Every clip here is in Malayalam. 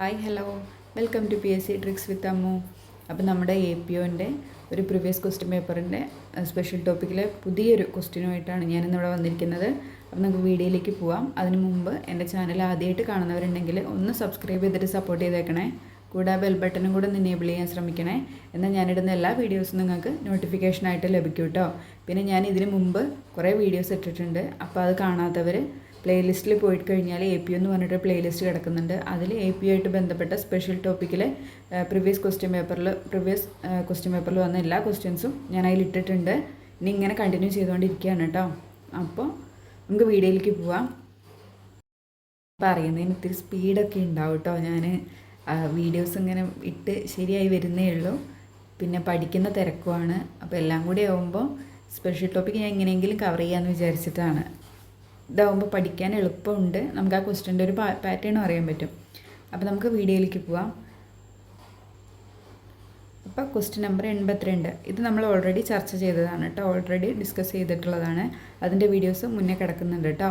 Hi hello welcome to P S C tricks with Ammu അപ്പം നമ്മുടെ എ പി ഒന്റെ ഒരു പ്രീവിയസ് ക്വസ്റ്റ്യൻ പേപ്പറിന്റെ സ്പെഷ്യൽ ടോപ്പിക്കിലെ പുതിയൊരു ക്വസ്റ്റ്യനുമായിട്ടാണ് ഞാനിന്നിവിടെ വന്നിരിക്കുന്നത്. അപ്പം നമുക്ക് വീഡിയോയിലേക്ക് പോവാം. അതിന് മുമ്പ് എന്റെ ചാനൽ ആദ്യമായിട്ട് കാണുന്നവരുണ്ടെങ്കിൽ ഒന്ന് സബ്സ്ക്രൈബ് ചെയ്തിട്ട് സപ്പോർട്ട് ചെയ്തേക്കണേ. കൂടാതെ ബെൽ ബട്ടണും കൂടെ ഒന്ന് എനേബിൾ ചെയ്യാൻ ശ്രമിക്കണേ. എന്നാൽ ഞാനിടുന്ന എല്ലാ വീഡിയോസും നിങ്ങൾക്ക് നോട്ടിഫിക്കേഷനായിട്ട് ലഭിക്കും കേട്ടോ പിന്നെ ഞാൻ ഇതിന് മുമ്പ് കുറേ വീഡിയോസ് ഇട്ടിട്ടുണ്ട്. അപ്പോൾ അത് കാണാത്തവർ പ്ലേലിസ്റ്റിൽ പോയിട്ട് കഴിഞ്ഞാൽ എ പി എന്ന് പറഞ്ഞിട്ട് പ്ലേലിസ്റ്റ് കിടക്കുന്നുണ്ട്. അതിൽ എ പി ആയിട്ട് ബന്ധപ്പെട്ട സ്പെഷ്യൽ ടോപ്പിക്കിലെ പ്രീവിയസ് ക്വസ്റ്റ്യൻ പേപ്പറിൽ പ്രീവിയസ് ക്വസ്റ്റ്യൻ പേപ്പറിൽ വന്ന എല്ലാ ക്വസ്റ്റ്യൻസും ഞാൻ അതിൽ ഇട്ടിട്ടുണ്ട് ഇനി ഇങ്ങനെ കണ്ടിന്യൂ ചെയ്തുകൊണ്ടിരിക്കുകയാണ് കേട്ടോ അപ്പോൾ നമുക്ക് വീഡിയോയിലേക്ക് പോവാം. പറയുന്നതിന് ഇത്തിരി സ്പീഡൊക്കെ ഉണ്ടാവും കേട്ടോ ഞാൻ വീഡിയോസ് ഇങ്ങനെ ഇട്ട് ശരിയായി വരുന്നേ ഉള്ളൂ. പിന്നെ പഠിക്കുന്ന തിരക്കുമാണ് അപ്പോൾ എല്ലാം കൂടി ആവുമ്പോൾ സ്പെഷ്യൽ ടോപ്പിക്ക് ഞാൻ എങ്ങനെയെങ്കിലും കവർ ചെയ്യാമെന്ന് വിചാരിച്ചിട്ടാണ്. ഇതാവുമ്പോൾ പഠിക്കാൻ എളുപ്പമുണ്ട്. നമുക്ക് ആ ക്വസ്റ്റ്യന്റെ ഒരു പാറ്റേണും അറിയാൻ പറ്റും. അപ്പോൾ നമുക്ക് വീഡിയോയിലേക്ക് പോവാം. അപ്പോൾ ക്വസ്റ്റ്യൻ നമ്പർ എൺപത്തിരണ്ട്. ഇത് നമ്മൾ ഓൾറെഡി ചർച്ച ചെയ്തതാണ് കേട്ടോ. ഓൾറെഡി ഡിസ്കസ് ചെയ്തിട്ടുള്ളതാണ്. അതിന്റെ വീഡിയോസ് മുന്നേ കിടക്കുന്നുണ്ട് കേട്ടോ.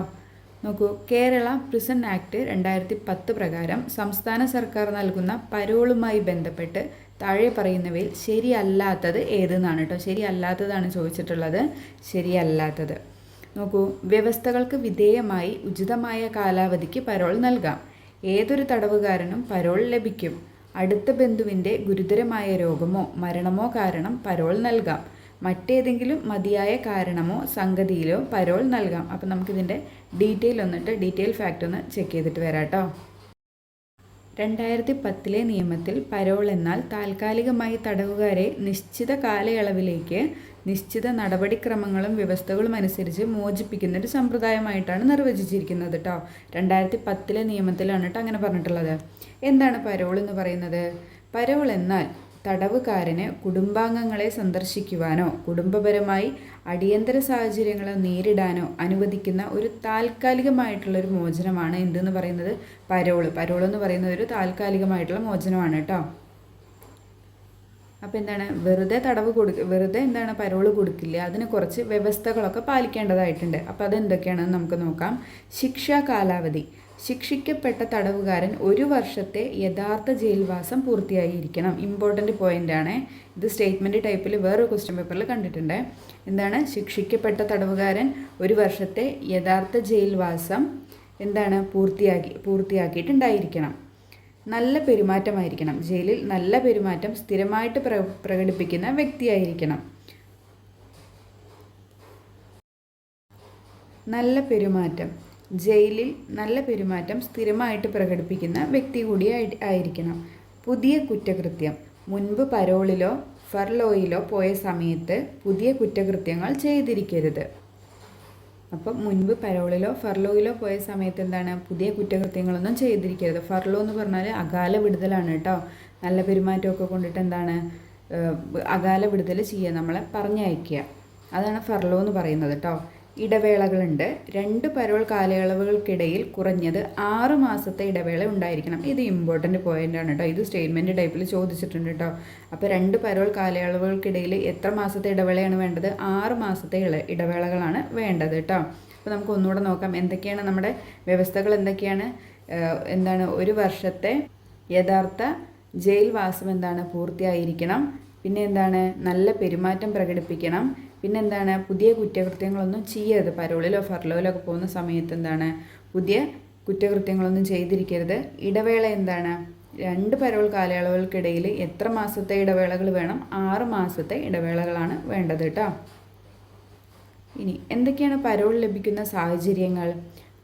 നോക്കൂ. കേരള പ്രിസൺ ആക്ട് രണ്ടായിരത്തി പത്ത് പ്രകാരം സംസ്ഥാന സർക്കാർ നൽകുന്ന പരോളുമായി ബന്ധപ്പെട്ട് താഴെ പറയുന്നവയിൽ ശരിയല്ലാത്തത് ഏതെന്നാണ് കേട്ടോ. ശരിയല്ലാത്തതാണ് ചോദിച്ചിട്ടുള്ളത്. ശരിയല്ലാത്തത്. നോക്കൂ വ്യവസ്ഥകൾക്ക് വിധേയമായി ഉചിതമായ കാലാവധിക്ക് പരോൾ നൽകാം. ഏതൊരു തടവുകാരനും പരോൾ ലഭിക്കും. അടുത്ത ബന്ധുവിന്റെ ഗുരുതരമായ രോഗമോ മരണമോ കാരണം പരോൾ നൽകാം. മറ്റേതെങ്കിലും മതിയായ കാരണമോ സംഗതിയിലോ പരോൾ നൽകാം. അപ്പം നമുക്കിതിന്റെ ഡീറ്റെയിൽ ഒന്നിട്ട് ഡീറ്റെയിൽ ഫാക്റ്റ് ഒന്ന് ചെക്ക് ചെയ്തിട്ട് വരാം കേട്ടോ രണ്ടായിരത്തി പത്തിലെ നിയമത്തിൽ പരോൾ എന്നാൽ താൽക്കാലികമായി തടവുകാരെ നിശ്ചിത കാലയളവിലേക്ക് നിശ്ചിത നടപടിക്രമങ്ങളും വ്യവസ്ഥകളും അനുസരിച്ച് മോചിപ്പിക്കുന്ന ഒരു സമ്പ്രദായമായിട്ടാണ് നിർവചിച്ചിരിക്കുന്നത് കേട്ടോ രണ്ടായിരത്തി പത്തിലെ നിയമത്തിലാണ് കേട്ടോ അങ്ങനെ പറഞ്ഞിട്ടുള്ളത്. എന്താണ് പരോൾ എന്ന് പറയുന്നത്? പരോൾ എന്നാൽ തടവുകാരന് കുടുംബാംഗങ്ങളെ സന്ദർശിക്കുവാനോ കുടുംബപരമായി അടിയന്തര സാഹചര്യങ്ങളെ നേരിടാനോ അനുവദിക്കുന്ന ഒരു താൽക്കാലികമായിട്ടുള്ള ഒരു മോചനമാണ് എന്തെന്ന് പറയുന്നത്? പരോൾ പരോൾ എന്ന് പറയുന്നത് ഒരു താൽക്കാലികമായിട്ടുള്ള മോചനമാണ് കേട്ടോ അപ്പോൾ എന്താണ് വെറുതെ തടവ് കൊടുക്ക വെറുതെ എന്താണ് പരോൾ കൊടുക്കില്ല. അതിന് കുറച്ച് വ്യവസ്ഥകളൊക്കെ പാലിക്കേണ്ടതായിട്ടുണ്ട്. അപ്പോൾ അതെന്തൊക്കെയാണെന്ന് നമുക്ക് നോക്കാം. ശിക്ഷാ കാലാവധി. ശിക്ഷിക്കപ്പെട്ട തടവുകാരൻ ഒരു വർഷത്തെ യഥാർത്ഥ ജയിൽവാസം പൂർത്തിയായിരിക്കണം. ഇമ്പോർട്ടന്റ് പോയിന്റാണ് ഇത് സ്റ്റേറ്റ്മെന്റ് ടൈപ്പിൽ വേറൊരു ക്വസ്റ്റ്യൻ പേപ്പറിൽ കണ്ടിട്ടുണ്ട്. എന്താണ് ശിക്ഷിക്കപ്പെട്ട തടവുകാരൻ ഒരു വർഷത്തെ യഥാർത്ഥ ജയിൽവാസം എന്താണ് പൂർത്തിയാക്കി പൂർത്തിയാക്കിയിട്ടുണ്ടായിരിക്കണം. നല്ല പെരുമാറ്റമായിരിക്കണം. ജയിലിൽ നല്ല പെരുമാറ്റം സ്ഥിരമായിട്ട് പ്ര പ്രകടിപ്പിക്കുന്ന വ്യക്തിയായിരിക്കണം. നല്ല പെരുമാറ്റം. ജയിലിൽ നല്ല പെരുമാറ്റം സ്ഥിരമായിട്ട് പ്രകടിപ്പിക്കുന്ന വ്യക്തി കൂടി ആയിരിക്കണം. പുതിയ കുറ്റകൃത്യം. മുൻപ് പരോളിലോ ഫർലോയിലോ പോയ സമയത്ത് പുതിയ കുറ്റകൃത്യങ്ങൾ ചെയ്തിരിക്കരുത്. അപ്പം മുൻപ് പരോളിലോ ഫർലോയിലോ പോയ സമയത്ത് എന്താണ് പുതിയ കുറ്റകൃത്യങ്ങളൊന്നും ചെയ്തിരിക്കരുത്. ഫർലോ എന്ന് പറഞ്ഞാൽ അകാല വിടുതലാണ് കേട്ടോ നല്ല പെരുമാറ്റമൊക്കെ കൊണ്ടിട്ട് എന്താണ് അകാല വിടുതൽ ചെയ്യുക നമ്മളെ പറഞ്ഞയക്കുക അതാണ് ഫർലോ എന്ന് പറയുന്നത് കേട്ടോ ഇടവേളകളുണ്ട്. രണ്ട് പരോൾ കാലയളവുകൾക്കിടയിൽ കുറഞ്ഞത് ആറ് മാസത്തെ ഇടവേള ഉണ്ടായിരിക്കണം. ഇത് ഇമ്പോർട്ടന്റ് പോയിന്റാണ് കേട്ടോ ഇത് സ്റ്റേറ്റ്മെന്റ് ടൈപ്പിൽ ചോദിച്ചിട്ടുണ്ട് കേട്ടോ അപ്പോൾ രണ്ട് പരോൾ കാലയളവുകൾക്കിടയിൽ എത്ര മാസത്തെ ഇടവേളയാണ് വേണ്ടത്? ആറ് മാസത്തെ ഇടവേളകളാണ് വേണ്ടത് കേട്ടോ അപ്പോൾ നമുക്ക് ഒന്നുകൂടെ നോക്കാം. എന്തൊക്കെയാണ് നമ്മുടെ വ്യവസ്ഥകൾ എന്തൊക്കെയാണ്? എന്താണ് ഒരു വർഷത്തെ യഥാർത്ഥ ജയിൽവാസം എന്താണ്? പൂർത്തിയായിരിക്കണം. പിന്നെ എന്താണ്? നല്ല പെരുമാറ്റം പ്രകടിപ്പിക്കണം. പിന്നെ എന്താണ് പുതിയ കുറ്റകൃത്യങ്ങളൊന്നും ചെയ്യരുത്. പരോളിലോ ഫർലോയിലോ ഒക്കെ പോകുന്ന സമയത്ത് എന്താണ് പുതിയ കുറ്റകൃത്യങ്ങളൊന്നും ചെയ്തിരിക്കരുത്. ഇടവേള എന്താണ് രണ്ട് പരോൾ കാലയളവുകൾക്കിടയിൽ എത്ര മാസത്തെ ഇടവേളകൾ വേണം? ആറ് മാസത്തെ ഇടവേളകളാണ് വേണ്ടത് കേട്ടോ. ഇനി എന്തൊക്കെയാണ് പരോൾ ലഭിക്കുന്ന സാഹചര്യങ്ങൾ?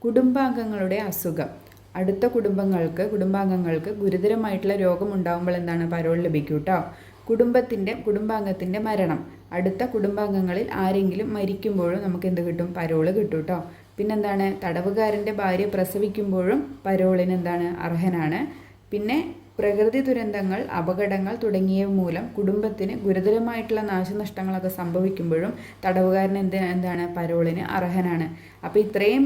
കുടുംബാംഗങ്ങളുടെ അസുഖം. അടുത്ത കുടുംബങ്ങൾക്ക് കുടുംബാംഗങ്ങൾക്ക് ഗുരുതരമായിട്ടുള്ള രോഗം ഉണ്ടാകുമ്പോൾ എന്താണ് പരോൾ ലഭിക്കൂട്ടോ കേട്ടോ. കുടുംബത്തിന്റെ കുടുംബാംഗത്തിന്റെ മരണം. അടുത്ത കുടുംബാംഗങ്ങളിൽ ആരെങ്കിലും മരിക്കുമ്പോഴും നമുക്ക് എന്ത് കിട്ടും? പരോൾ കിട്ടും കേട്ടോ പിന്നെന്താണ്? തടവുകാരന്റെ ഭാര്യ പ്രസവിക്കുമ്പോഴും പരോളിന് എന്താണ് അർഹനാണ്. പിന്നെ പ്രകൃതി ദുരന്തങ്ങൾ അപകടങ്ങൾ തുടങ്ങിയവ മൂലം കുടുംബത്തിന് ഗുരുതരമായിട്ടുള്ള നാശനഷ്ടങ്ങളൊക്കെ സംഭവിക്കുമ്പോഴും തടവുകാരൻ എന്ത് എന്താണ് പരോളിന് അർഹനാണ്. അപ്പോൾ ഇത്രയും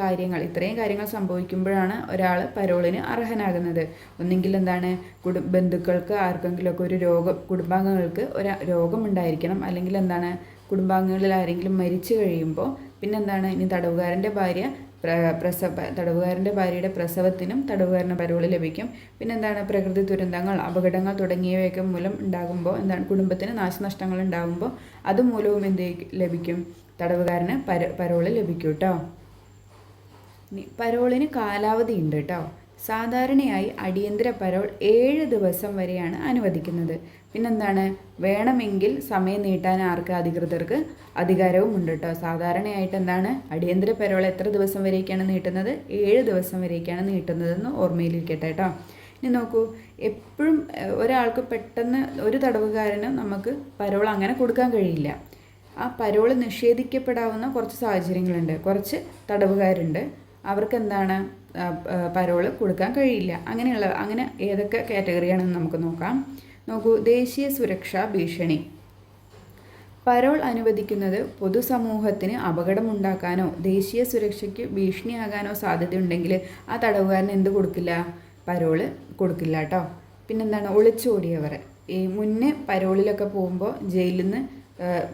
കാര്യങ്ങൾ ഇത്രയും കാര്യങ്ങൾ സംഭവിക്കുമ്പോഴാണ് ഒരാൾ പരോളിന് അർഹനാകുന്നത്. ഒന്നെങ്കിൽ എന്താണ് കുടു ബന്ധുക്കൾക്ക് ആർക്കെങ്കിലുമൊക്കെ ഒരു രോഗം കുടുംബാംഗങ്ങൾക്ക് ഒരു രോഗമുണ്ടായിരിക്കണം. അല്ലെങ്കിൽ എന്താണ് കുടുംബാംഗങ്ങളിൽ ആരെങ്കിലും മരിച്ചു കഴിയുമ്പോൾ പിന്നെന്താണ് ഇനി തടവുകാരന്റെ ഭാര്യ പ്രസവ തടവുകാരന്റെ ഭാര്യയുടെ പ്രസവത്തിനും തടവുകാരന് പരോൾ ലഭിക്കും. പിന്നെ എന്താണ് പ്രകൃതി ദുരന്തങ്ങൾ അപകടങ്ങൾ തുടങ്ങിയവയൊക്കെ മൂലം ഉണ്ടാകുമ്പോൾ എന്താണ്? കുടുംബത്തിന് നാശനഷ്ടങ്ങൾ ഉണ്ടാകുമ്പോൾ അതുമൂലവും എന്ത് ലഭിക്കും? തടവുകാരന് പര പരോൾ ലഭിക്കും കേട്ടോ പരോളിന് കാലാവധി ഉണ്ട് കേട്ടോ സാധാരണയായി അടിയന്തര പരോൾ ഏഴ് ദിവസം വരെയാണ് അനുവദിക്കുന്നത്. പിന്നെന്താണ്? വേണമെങ്കിൽ സമയം നീട്ടാൻ ആർക്ക് അധികൃതർക്ക് അധികാരവും ഉണ്ട് കേട്ടോ സാധാരണയായിട്ട് എന്താണ്? അടിയന്തര പരോൾ എത്ര ദിവസം വരെയൊക്കെയാണ് നീട്ടുന്നത്? ഏഴ് ദിവസം വരെയൊക്കെയാണ് നീട്ടുന്നതെന്ന് ഓർമ്മയിലിരിക്കട്ടെ കേട്ടോ ഇനി നോക്കൂ. എപ്പോഴും ഒരാൾക്ക് പെട്ടെന്ന് ഒരു തടവുകാരന് നമുക്ക് പരോൾ അങ്ങനെ കൊടുക്കാൻ കഴിയില്ല. ആ പരോൾ നിഷേധിക്കപ്പെടാവുന്ന കുറച്ച് സാഹചര്യങ്ങളുണ്ട്. കുറച്ച് തടവുകാരുണ്ട്. അവർക്ക് എന്താണ് പരോൾ കൊടുക്കാൻ കഴിയില്ല. അങ്ങനെയുള്ള അങ്ങനെ ഏതൊക്കെ കാറ്റഗറിയാണെന്ന് നമുക്ക് നോക്കാം. നോക്കൂ ദേശീയ സുരക്ഷാ ഭീഷണി. പരോൾ അനുവദിക്കുന്നത് പൊതുസമൂഹത്തിന് അപകടമുണ്ടാക്കാനോ ദേശീയ സുരക്ഷയ്ക്ക് ഭീഷണിയാകാനോ സാധ്യതയുണ്ടെങ്കിൽ ആ തടവുകാരന് എന്ത് കൊടുക്കില്ല? പരോൾ കൊടുക്കില്ല കേട്ടോ പിന്നെന്താണ് ഒളിച്ചോടിയവർ. ഈ മുന്നേ പരോളിലൊക്കെ പോകുമ്പോൾ ജയിലിൽ നിന്ന്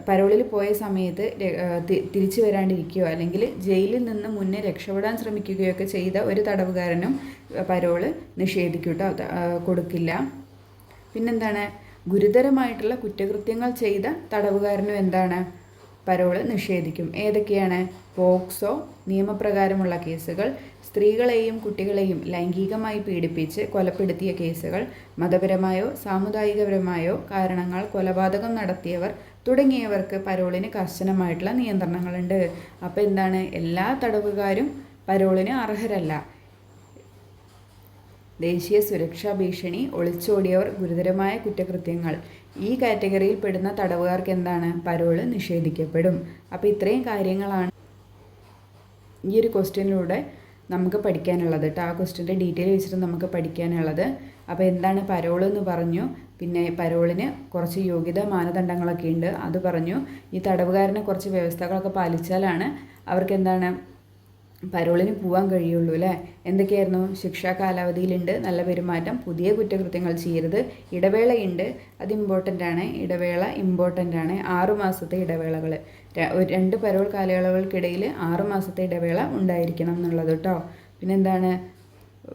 പരോളിൽ പോയ സമയത്ത് തിരിച്ചു വരാണ്ടിരിക്കുകയോ അല്ലെങ്കിൽ ജയിലിൽ നിന്ന് മുന്നേ രക്ഷപ്പെടാൻ ശ്രമിക്കുകയോ ഒക്കെ ചെയ്ത ഒരു തടവുകാരനും പരോൾ നിഷേധിക്കൂട്ടോ കേട്ടോ കൊടുക്കില്ല. പിന്നെന്താണ്? ഗുരുതരമായിട്ടുള്ള കുറ്റകൃത്യങ്ങൾ ചെയ്ത തടവുകാരനും എന്താണ്? പരോൾ നിഷേധിക്കും. ഏതൊക്കെയാണ്? പോക്സോ നിയമപ്രകാരമുള്ള കേസുകൾ സ്ത്രീകളെയും കുട്ടികളെയും ലൈംഗികമായി പീഡിപ്പിച്ച് കൊലപ്പെടുത്തിയ കേസുകൾ മതപരമായോ സാമുദായികപരമായോ കാരണങ്ങൾ കൊലപാതകം നടത്തിയവർ തുടങ്ങിയവർക്ക് പരോളിന് കർശനമായിട്ടുള്ള നിയന്ത്രണങ്ങളുണ്ട്. അപ്പോൾ എന്താണ്? എല്ലാ തടവുകാരും പരോളിന് അർഹരല്ല. ദേശീയ സുരക്ഷാ ഭീഷണി ഒളിച്ചോടിയവർ ഗുരുതരമായ കുറ്റകൃത്യങ്ങൾ. ഈ കാറ്റഗറിയിൽ പെടുന്ന തടവുകാർക്ക് എന്താണ്? പരോൾ നിഷേധിക്കപ്പെടും. അപ്പോൾ ഇത്രയും കാര്യങ്ങളാണ് ഈ ഒരു ക്വസ്റ്റ്യനിലൂടെ നമുക്ക് പഠിക്കാനുള്ളത്. കേട്ടോ ആ ക്വസ്റ്റ്യന്റെ ഡീറ്റെയിൽ വെച്ചിട്ട് നമുക്ക് പഠിക്കാനുള്ളത്. അപ്പോൾ എന്താണ് പരോൾ എന്ന് പറഞ്ഞു? പിന്നെ പരോളിന് കുറച്ച് യോഗ്യതാ മാനദണ്ഡങ്ങളൊക്കെ ഉണ്ട്. അത് പറഞ്ഞു. ഈ തടവുകാരനെ കുറച്ച് വ്യവസ്ഥകളൊക്കെ പാലിച്ചാലാണ് അവർക്ക് എന്താണ് പരോളിന് പോകാൻ കഴിയുള്ളൂ അല്ലേ? എന്തൊക്കെയായിരുന്നു? ശിക്ഷാ കാലാവധിയിലുണ്ട്. നല്ല പെരുമാറ്റം. പുതിയ കുറ്റകൃത്യങ്ങൾ ചെയ്യരുത്. ഇടവേളയുണ്ട് അത് ഇമ്പോർട്ടന്റ് ആണ്. ഇടവേള ഇമ്പോർട്ടന്റ് ആണ്. ആറു മാസത്തെ ഇടവേളകൾ രണ്ട് പരോൾ കാലയളവുകൾക്കിടയിൽ ആറു മാസത്തെ ഇടവേള ഉണ്ടായിരിക്കണം എന്നുള്ളത് കേട്ടോ പിന്നെന്താണ്?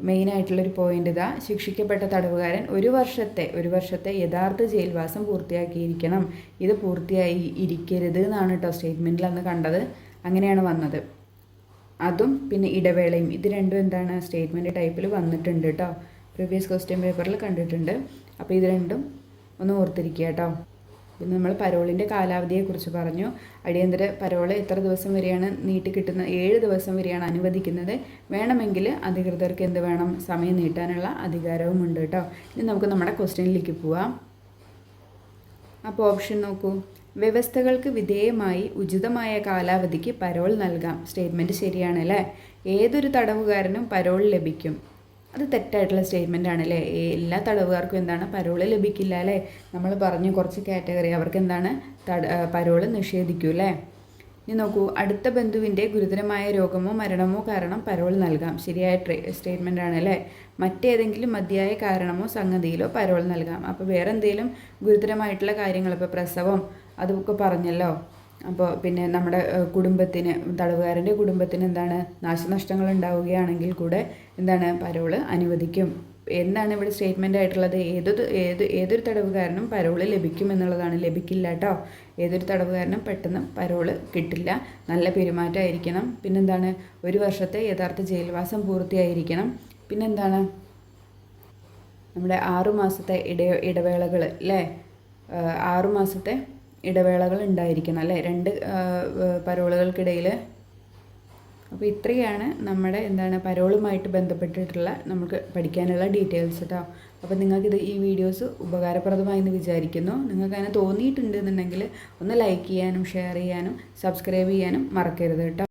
മെയിനായിട്ടുള്ളൊരു പോയിന്റ് ഇതാ. ശിക്ഷിക്കപ്പെട്ട തടവുകാരൻ ഒരു വർഷത്തെ ഒരു വർഷത്തെ യഥാർത്ഥ ജയിൽവാസം പൂർത്തിയാക്കിയിരിക്കണം. ഇത് പൂർത്തിയായി ഇരിക്കരുത് എന്നാണ് കേട്ടോ സ്റ്റേറ്റ്മെന്റിൽ അന്ന് കണ്ടത്. അങ്ങനെയാണ് വന്നത്. അതും പിന്നെ ഇടവേളയും. ഇത് രണ്ടും എന്താണ്? സ്റ്റേറ്റ്മെന്റ് ടൈപ്പിൽ വന്നിട്ടുണ്ട് കേട്ടോ പ്രീവിയസ് ക്വസ്റ്റ്യൻ പേപ്പറിൽ കണ്ടിട്ടുണ്ട്. അപ്പോൾ ഇത് രണ്ടും ഒന്ന് ഓർത്തിരിക്കുക കേട്ടോ പിന്നെ നമ്മൾ പരോളിന്റെ കാലാവധിയെക്കുറിച്ച് പറഞ്ഞു. അടിയന്തര പരോൾ എത്ര ദിവസം വരെയാണ് നീട്ടി കിട്ടുന്ന ഏഴ് ദിവസം വരെയാണ് അനുവദിക്കുന്നത്. വേണമെങ്കിൽ അധികൃതർക്ക് എന്ത് വേണം? സമയം നീട്ടാനുള്ള അധികാരവും ഉണ്ട് കേട്ടോ. ഇനി നമുക്ക് നമ്മുടെ ക്വസ്റ്റ്യനിലേക്ക് പോവാം. അപ്പോൾ ഓപ്ഷൻ നോക്കൂ. വ്യവസ്ഥകൾക്ക് വിധേയമായി ഉചിതമായ കാലാവധിക്ക് പരോൾ നൽകാം. സ്റ്റേറ്റ്മെന്റ് ശരിയാണല്ലേ ഏതൊരു തടവുകാരനും പരോൾ ലഭിക്കും. അത് തെറ്റായിട്ടുള്ള സ്റ്റേറ്റ്മെന്റ് ആണല്ലേ? എല്ലാ തടവുകാർക്കും എന്താണ്? പരോൾ ലഭിക്കില്ല അല്ലേ? നമ്മൾ പറഞ്ഞു കുറച്ച് കാറ്റഗറി അവർക്ക് എന്താണ്? തട പരോൾ നിഷേധിക്കൂ അല്ലേ? ഇനി നോക്കൂ അടുത്ത ബന്ധുവിന്റെ ഗുരുതരമായ രോഗമോ മരണമോ കാരണം പരോൾ നൽകാം. ശരിയായ സ്റ്റേറ്റ്മെന്റ് ആണ് അല്ലേ? മറ്റേതെങ്കിലും മതിയായ കാരണമോ സംഗതിയിലോ പരോൾ നൽകാം. അപ്പോൾ വേറെ എന്തെങ്കിലും ഗുരുതരമായിട്ടുള്ള കാര്യങ്ങൾ ഇപ്പോൾ പ്രസവം അതൊക്കെ പറഞ്ഞല്ലോ. അപ്പോൾ പിന്നെ നമ്മുടെ കുടുംബത്തിന് തടവുകാരന്റെ കുടുംബത്തിന് എന്താണ് നാശനഷ്ടങ്ങൾ ഉണ്ടാവുകയാണെങ്കിൽ കൂടെ എന്താണ് പരോൾ അനുവദിക്കും. എന്താണ് ഇവിടെ സ്റ്റേറ്റ്മെന്റ് ആയിട്ടുള്ളത്. ഏതൊരു ഏത് ഏതൊരു തടവുകാരനും പരോൾ ലഭിക്കും എന്നുള്ളതാണ്. ലഭിക്കില്ല കേട്ടോ ഏതൊരു തടവുകാരനും പെട്ടെന്ന് പരോൾ കിട്ടില്ല. നല്ല പെരുമാറ്റമായിരിക്കണം. പിന്നെന്താണ്? ഒരു വർഷത്തെ യഥാർത്ഥ ജയിൽവാസം പൂർത്തിയായിരിക്കണം. പിന്നെന്താണ്? നമ്മുടെ ആറു മാസത്തെ ഇട ഇടവേളകൾ അല്ലേ ആറു മാസത്തെ ഇടവേളകൾ ഉണ്ടായിരിക്കണം അല്ലേ? രണ്ട് പരോളുകൾക്കിടയിൽ അപ്പോൾ ഇത്രയാണ് നമ്മുടെ എന്താണ് പരോളുമായിട്ട് ബന്ധപ്പെട്ടിട്ടുള്ള നമുക്ക് പഠിക്കാനുള്ള ഡീറ്റെയിൽസ് കേട്ടോ അപ്പോൾ നിങ്ങൾക്കിത് ഈ വീഡിയോസ് ഉപകാരപ്രദമായി എന്ന് വിചാരിക്കുന്നു. നിങ്ങൾക്ക് അങ്ങനെ തോന്നിയിട്ടുണ്ടെന്നുണ്ടെങ്കിൽ ഒന്ന് ലൈക്ക് ചെയ്യാനും ഷെയർ ചെയ്യാനും സബ്സ്ക്രൈബ് ചെയ്യാനും മറക്കരുത് കേട്ടോ